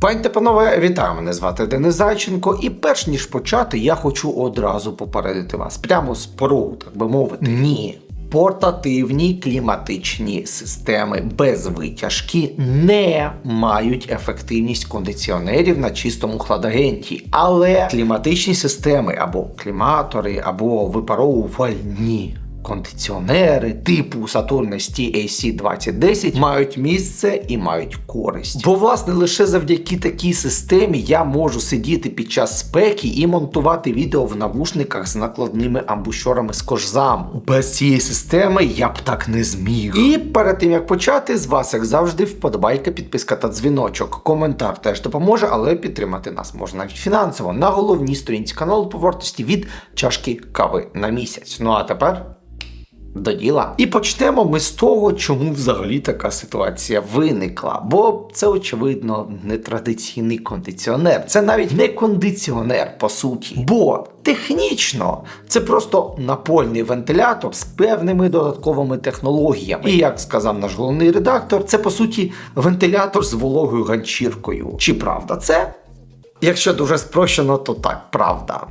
Пані та панове, вітаю! Мене звати Денис Зайченко, і перш ніж почати, я хочу одразу попередити вас прямо з порогу, так би мовити. Ні. Портативні кліматичні системи без витяжки не мають ефективність кондиціонерів на чистому хладагенті, але кліматичні системи або кліматори, або випаровувальні кондиціонери типу Saturn ST AC 2010 мають місце і мають користь. Бо, власне, лише завдяки такій системі я можу сидіти під час спеки і монтувати відео в навушниках з накладними амбушорами з кожзаму. Без цієї системи я б так не зміг. І перед тим як почати, з вас, як завжди, вподобайка, підписка та дзвіночок. Коментар теж допоможе, але підтримати нас можна навіть фінансово на головній сторінці каналу по вартості від чашки кави на місяць. Ну а тепер. До діла. І почнемо ми з того, чому взагалі така ситуація виникла. Бо це, очевидно, нетрадиційний кондиціонер. Це навіть не кондиціонер, по суті. Бо технічно це просто напольний вентилятор з певними додатковими технологіями. І як сказав наш головний редактор, це по суті вентилятор з вологою ганчіркою. Чи правда це? Якщо дуже спрощено, то так, правда.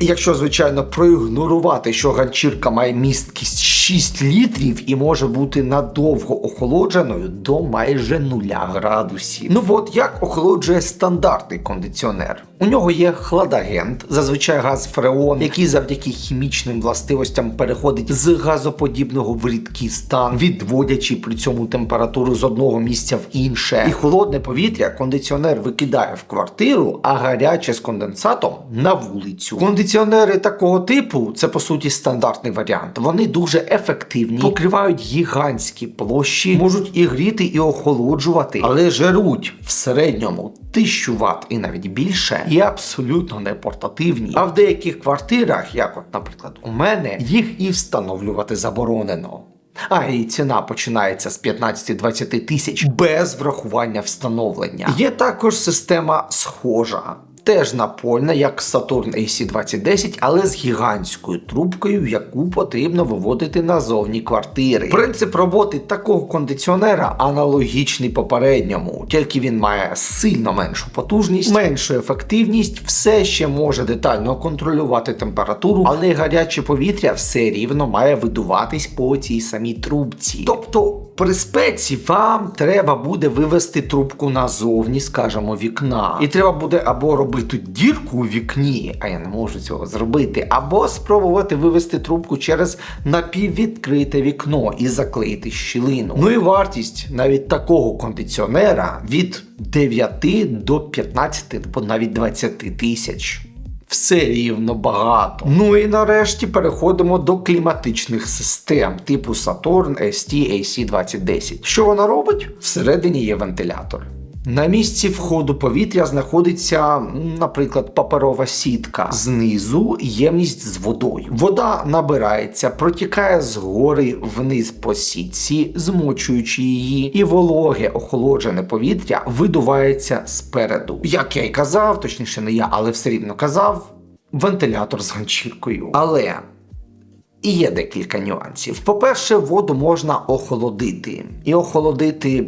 Якщо, звичайно, проігнорувати, що ганчірка має місткість 6 літрів і може бути надовго охолодженою до майже 0 градусів. Ну от як охолоджує стандартний кондиціонер? У нього є хладагент, зазвичай газ фреон, який завдяки хімічним властивостям переходить з газоподібного в рідкий стан, відводячи при цьому температуру з одного місця в інше. І холодне повітря кондиціонер викидає в квартиру, а гаряче з конденсатом на вулицю. Кондиціонери такого типу це по суті стандартний варіант. Вони дуже ефективні, покривають гігантські площі, можуть і гріти, і охолоджувати, але жеруть в середньому 1000 Вт і навіть більше, і абсолютно не портативні. А в деяких квартирах, як от, наприклад, у мене, їх і встановлювати заборонено. А і ціна починається з 15-20 тисяч без врахування встановлення. Є також система схожа. Теж напольна, як Saturn AC2010, але з гігантською трубкою, яку потрібно виводити назовні квартири. Принцип роботи такого кондиціонера аналогічний попередньому, тільки він має сильно меншу потужність, меншу ефективність, все ще може детально контролювати температуру, але гаряче повітря все рівно має видуватись по цій самій трубці. Тобто при спеці вам треба буде вивести трубку назовні, скажімо, вікна. І треба буде або робити дірку у вікні, а я не можу цього зробити, або спробувати вивести трубку через напіввідкрите вікно і заклеїти щілину. Ну і вартість навіть такого кондиціонера від 9 до 15 або навіть 20 тисяч. Все рівно багато. Ну і нарешті переходимо до кліматичних систем типу Saturn ST AC2010. Що вона робить? Всередині є вентилятор. На місці входу повітря знаходиться, наприклад, паперова сітка. Знизу ємність з водою. Вода набирається, протікає згори вниз по сітці, змочуючи її, і вологе охолоджене повітря видувається спереду. Як я й казав, точніше не я, але все рівно казав, вентилятор з ганчіркою. Але і є декілька нюансів. По-перше, воду можна охолодити. І охолодити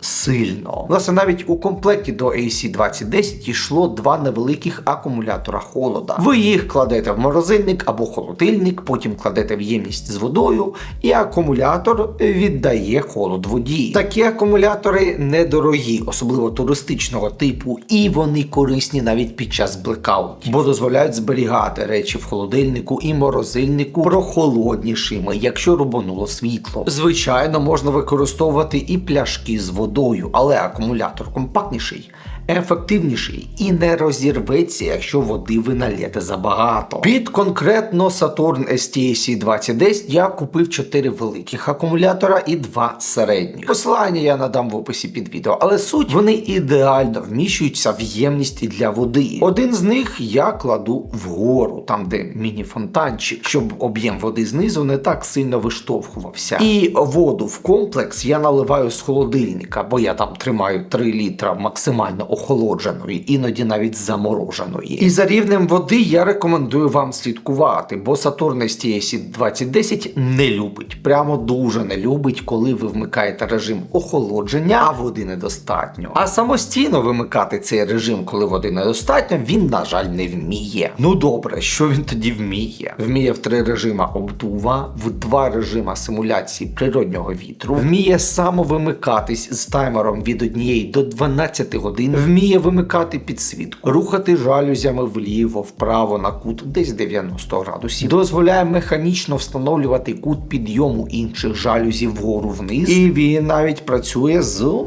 сильно. Власне, навіть у комплекті до AC2010 йшло два невеликих акумулятора холода. Ви їх кладете в морозильник або холодильник, потім кладете в ємність з водою, і акумулятор віддає холод воді. Такі акумулятори недорогі, особливо туристичного типу, і вони корисні навіть під час блекаутів, бо дозволяють зберігати речі в холодильнику і морозильнику прохолоднішими, якщо рубануло світло. Звичайно, можна використовувати і пляшки з водою, але акумулятор компактніший. Ефективніший і не розірветься, якщо води ви налєте забагато. Під конкретно Saturn STAC 2010 я купив 4 великих акумулятора і 2 середніх. Посилання я надам в описі під відео, але суть вони ідеально вміщуються в ємність для води. Один з них я кладу вгору, там де міні-фонтанчик, щоб об'єм води знизу не так сильно виштовхувався. І воду в комплекс я наливаю з холодильника, бо я там тримаю 3 літра максимально охолодженої, іноді навіть замороженої. І за рівнем води я рекомендую вам слідкувати, бо Saturn STS 2010 не любить, прямо дуже не любить, коли ви вмикаєте режим охолодження, а води недостатньо. А самостійно вимикати цей режим, коли води недостатньо, він, на жаль, не вміє. Ну добре, що він тоді вміє? Вміє в три режима обдува, в два режима симуляції природнього вітру, вміє самовимикатись з таймером від 1 до 12 годин, вміє вимикати підсвітку, рухати жалюзями вліво, вправо на кут десь 90 градусів, дозволяє механічно встановлювати кут підйому інших жалюзів вгору вниз, і він навіть працює з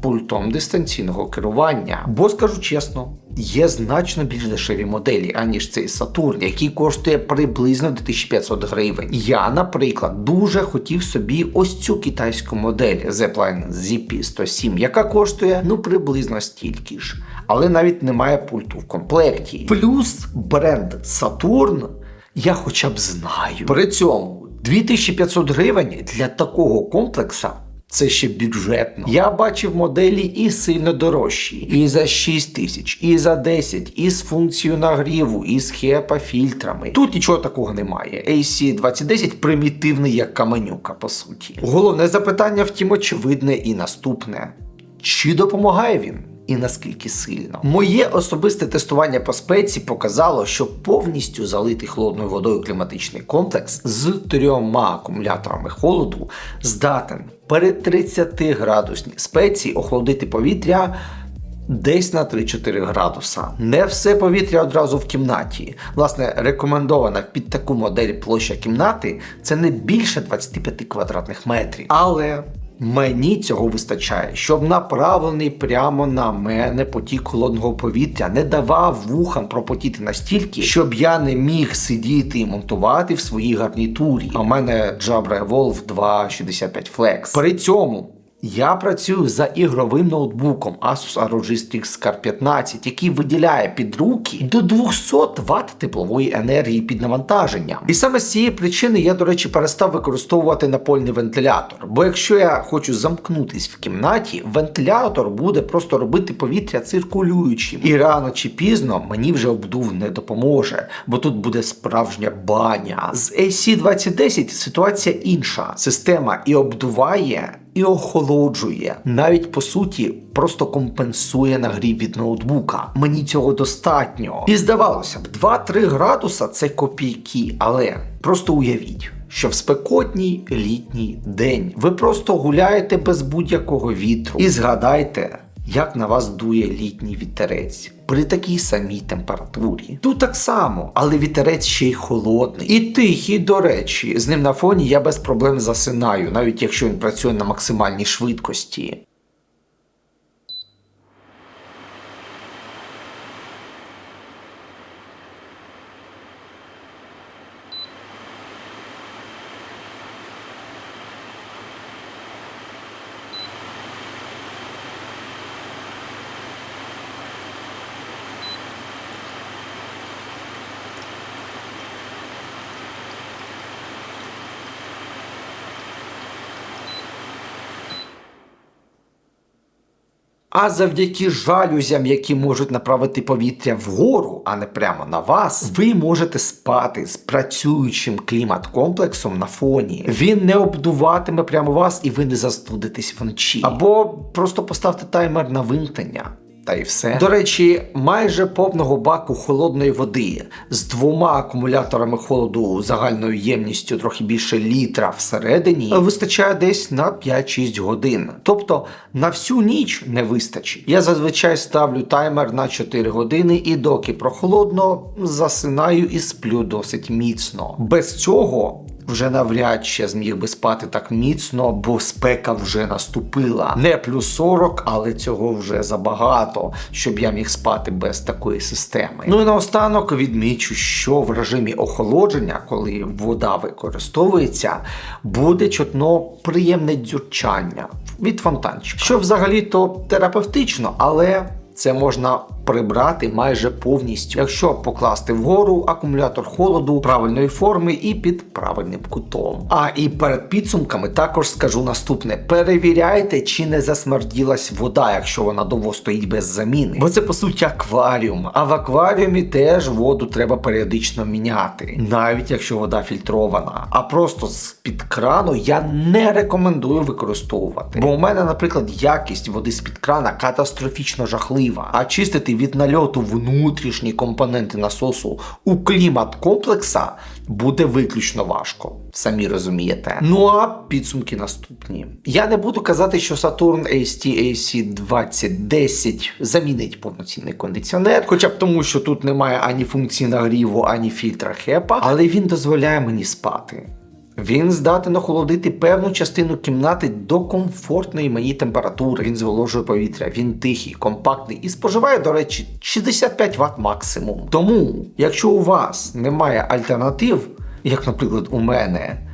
пультом дистанційного керування. Бо скажу чесно, є значно більш дешеві моделі, аніж цей Сатурн, який коштує приблизно 2500 гривень. Я, наприклад, дуже хотів собі ось цю китайську модель Zepline ZP107, яка коштує ну приблизно стільки ж, але навіть немає пульту в комплекті. Плюс бренд Saturn я хоча б знаю. При цьому 2500 гривень для такого комплекса. Це ще бюджетно. Я бачив моделі і сильно дорожчі. І за 6 тисяч, і за 10, і з функцією нагріву, і з хепа фільтрами. Тут нічого такого немає. AC 2010 примітивний як каменюка, по суті. Головне запитання, втім, очевидне і наступне: чи допомагає він? І наскільки сильно моє особисте тестування по спеці показало, що повністю залитий холодною водою кліматичний комплекс з трьома акумуляторами холоду здатен при 30 градусній спеції охолодити повітря. Десь на 3-4 градуса. Не все повітря одразу в кімнаті. Власне, рекомендована під таку модель площа кімнати це не більше 25 квадратних метрів. Але Мені цього вистачає, щоб направлений прямо на мене потік холодного повітря не давав вухам пропотіти настільки, щоб я не міг сидіти і монтувати в своїй гарнітурі. А в мене Jabra Evolve 265 Flex. При цьому я працюю за ігровим ноутбуком Asus ROG Strix Car 15, який виділяє під руки до 200 Вт теплової енергії під навантаженням. І саме з цієї причини я, до речі, перестав використовувати напольний вентилятор. Бо якщо я хочу замкнутись в кімнаті, вентилятор буде просто робити повітря циркулюючим. І рано чи пізно мені вже обдув не допоможе, бо тут буде справжня баня. З AC 2010 ситуація інша. Система і обдуває і охолоджує. Навіть по суті просто компенсує нагрів від ноутбука. Мені цього достатньо. І здавалося б, 2-3 градуса це копійки, але просто уявіть. Що в спекотній літній день ви просто гуляєте без будь-якого вітру і згадайте, як на вас дує літній вітерець при такій самій температурі. Тут так само, але вітерець ще й холодний. І тихий, до речі, з ним на фоні я без проблем засинаю, навіть якщо він працює на максимальній швидкості. А завдяки жалюзям, які можуть направити повітря вгору, а не прямо на вас, ви можете спати з працюючим клімат-комплексом на фоні. Він не обдуватиме прямо вас і ви не застудитесь вночі. Або просто поставте таймер на вимкнення. Та й все. До речі, майже повного баку холодної води з двома акумуляторами холоду загальною ємністю трохи більше літра всередині вистачає десь на 5-6 годин. Тобто на всю ніч не вистачить. Я зазвичай ставлю таймер на 4 години і доки прохолодно, засинаю і сплю досить міцно. Без цього вже навряд чи зміг би спати так міцно, бо спека вже наступила. Не плюс 40, але цього вже забагато, щоб я міг спати без такої системи. Ну і наостанок відмічу, що в режимі охолодження, коли вода використовується, буде чутно приємне дзюрчання від фонтанчика. Що взагалі-то терапевтично, але це можна прибрати майже повністю, якщо покласти вгору акумулятор холоду правильної форми і під правильним кутом. А і перед підсумками також скажу наступне: перевіряйте, чи не засмерділась вода, якщо вона довго стоїть без заміни. Бо це по суті акваріум. А в акваріумі теж воду треба періодично міняти, навіть якщо вода фільтрована. А просто з-під крану я не рекомендую використовувати. Бо у мене, наприклад, якість води з-під крана катастрофічно жахлива. А чистити від нальоту внутрішні компоненти насосу у клімат комплекса буде виключно важко. Самі розумієте. Ну а підсумки наступні. Я не буду казати, що Saturn AST AC 2010 замінить повноцінний кондиціонер, хоча б тому, що тут немає ані функції нагріву, ані фільтра хепа, але він дозволяє мені спати. Він здатен охолодити певну частину кімнати до комфортної мені температури. Він зволожує повітря, він тихий, компактний і споживає, до речі, 65 Вт максимум. Тому, якщо у вас немає альтернатив, як, наприклад, у мене,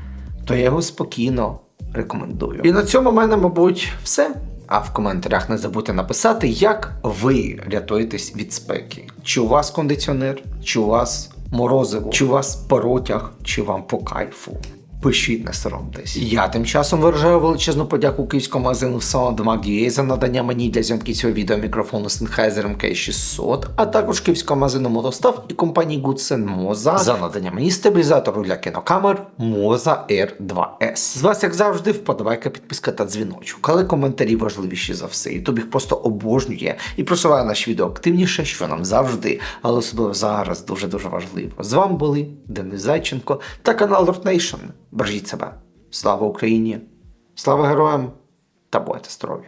то я його спокійно рекомендую. І на цьому в мене, мабуть, все. А в коментарях не забудьте написати, як ви рятуєтесь від спеки. Чи у вас кондиціонер, чи у вас морозиво, чи у вас паротяг, чи вам по кайфу. Пишіть, не соромтесь. Я тим часом виражаю величезну подяку київському магазину Soundmag.ua за надання мені для зйомки цього відео мікрофону Sennheiser MK600, а також київському магазину Мотостав і компанії Goodsen Moza за надання мені стабілізатору для кінокамер Moza R2S. З вас, як завжди, вподобайка, підписка та дзвіночок, але коментарі важливіші за все. Ютуб їх просто обожнює і просуває наші відео активніше, що нам завжди, але особливо зараз дуже-дуже важливо. З вами були Денис Зайченко та канал Rock Nation. Бережіть себе. Слава Україні! Слава героям та будьте здорові!